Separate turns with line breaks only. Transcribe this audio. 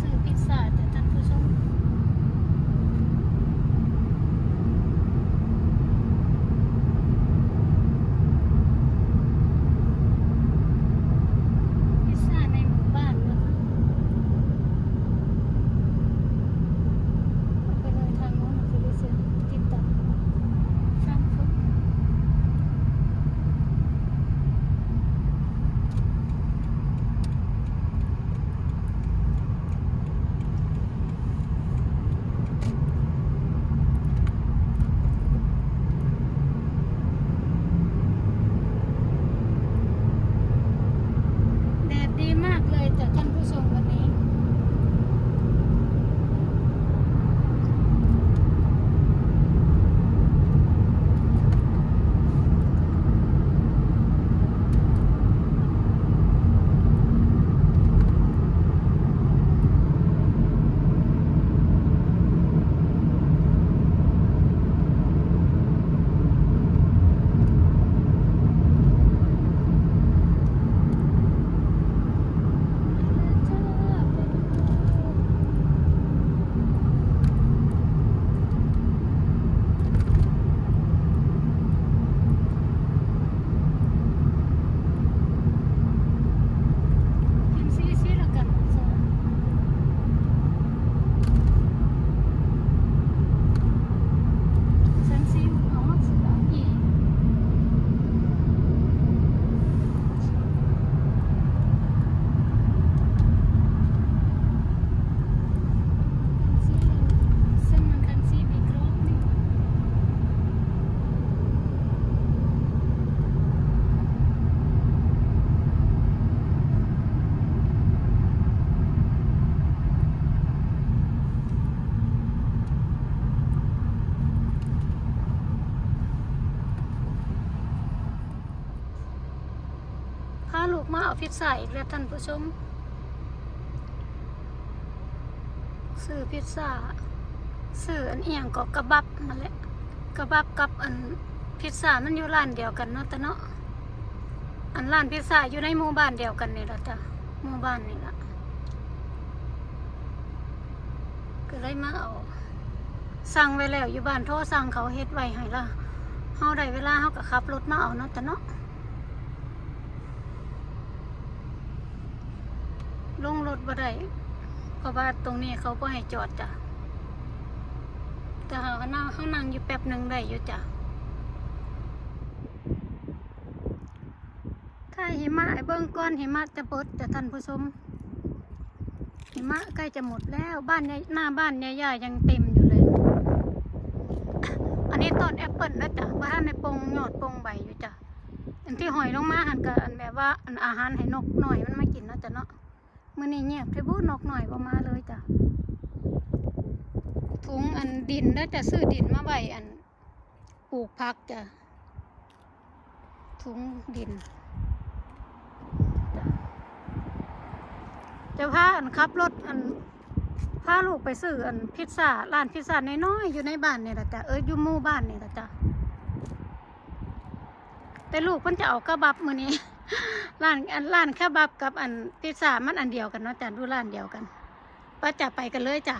ซื้อพิซซ่าแต่ท่านผู้ชม พาลูกมาเอาพิซซ่าอีกแล้วท่านผู้ชม ซื้อพิซซ่าซื้ออันเอียงก็กระบับนั่นแหละกระบับกับอันพิซซ่ามันอยู่ร้านเดียวกันเนาะแต่เนาะอันร้านพิซซ่าอยู่ในหมู่บ้านเดียวกันนี่ละจ้ะหมู่บ้านนี่ละก็เลยมาเอาสั่งไว้แล้วอยู่บ้านโทรสั่งเขาเฮ็ดไว้ให้ละเฮาได้เวลาเฮาก็ขับรถมาเอาเนาะแต่เนาะ ลงรถบ่ได้เพราะว่าตรงนี้เขาบ่ให้จอดจ้ะแต่เขานั่งเขานั่งอยู่แป๊บหนึ่งได้อยู่จ้ะถ้าหิมะไอเบิ้งก้อนหิมะจะปดแต่ท่านผู้ชมหิมะใกล้จะหมดแล้วบ้านยายหน้าบ้านยายายังเต็มอยู่เลย อันนี้ต้นแอปเปิลนะจ๊ะว่านในปงยอดปงใบอยู่จ้ะอันที่หอยลงมาหันกับอันแบบว่าอันอาหารให้นกหน่อยมันไมากินนะจ้ะเนาะ มื่อนี้เงียบเทบูนกหน่อยบ่มาเลยจ้ะถุงอันดินแล้วจะซื้อดินมาไว้อันปลูกพักจ้ะถุงดินจะพาอันขับรถอันพาลูกไปซื้ออันพิซซ่าร้านพิซซ่าน้อยๆอยู่ในบ้านนี่แหละจ้ะเอออยู่หมู่บ้านนี่แหละจ้ะแต่ลูกเพิ่นจะเอากระบับมือนี้ ร้านอันร้านแค่บับกับอันพิซซ่ามันอันเดียวกันเนาะจ้ะดูร้านเดียวกันป้าจะไปกันเลยจ้ะ